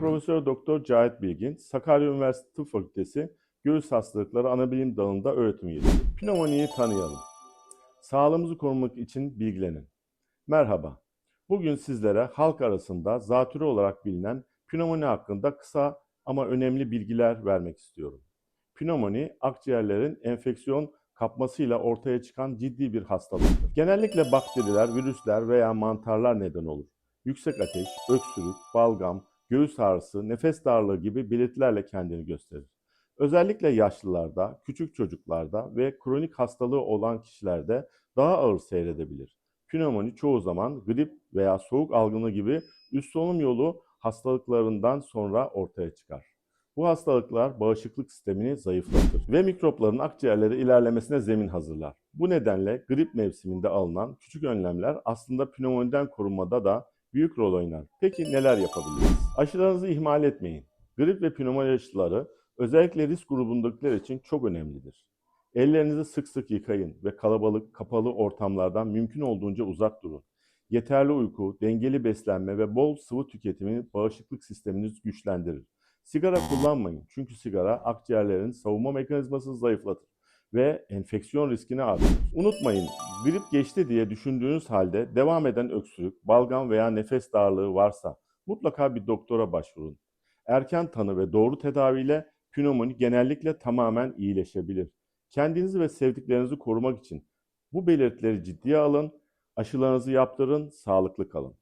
Profesör Doktor Cahit Bilgin, Sakarya Üniversitesi Tıp Fakültesi Göğüs Hastalıkları Anabilim Dalı'nda öğretim üyesi. Pneumoniyi tanıyalım. Sağlığımızı korumak için bilgilenin. Merhaba. Bugün sizlere halk arasında zatürre olarak bilinen pnömoni hakkında kısa ama önemli bilgiler vermek istiyorum. Pnömoni, akciğerlerin enfeksiyon kapmasıyla ortaya çıkan ciddi bir hastalıktır. Genellikle bakteriler, virüsler veya mantarlar neden olur. Yüksek ateş, öksürük, balgam, göğüs ağrısı, nefes darlığı gibi belirtilerle kendini gösterir. Özellikle yaşlılarda, küçük çocuklarda ve kronik hastalığı olan kişilerde daha ağır seyredebilir. Pnömoni çoğu zaman grip veya soğuk algını gibi üst solunum yolu hastalıklarından sonra ortaya çıkar. Bu hastalıklar bağışıklık sistemini zayıflatır ve mikropların akciğerlere ilerlemesine zemin hazırlar. Bu nedenle grip mevsiminde alınan küçük önlemler aslında pnömoniden korunmada da büyük rol oynar. Peki neler yapabiliriz? Aşılarınızı ihmal etmeyin. Grip ve pnömoni aşıları özellikle risk grubundakiler için çok önemlidir. Ellerinizi sık sık yıkayın ve kalabalık, kapalı ortamlardan mümkün olduğunca uzak durun. Yeterli uyku, dengeli beslenme ve bol sıvı tüketimi bağışıklık sisteminizi güçlendirir. Sigara kullanmayın çünkü sigara akciğerlerin savunma mekanizmasını zayıflatır ve enfeksiyon riskini artırır. Unutmayın, grip geçti diye düşündüğünüz halde devam eden öksürük, balgam veya nefes darlığı varsa mutlaka bir doktora başvurun. Erken tanı ve doğru tedaviyle pnömoni genellikle tamamen iyileşebilir. Kendinizi ve sevdiklerinizi korumak için bu belirtileri ciddiye alın, aşılarınızı yaptırın, sağlıklı kalın.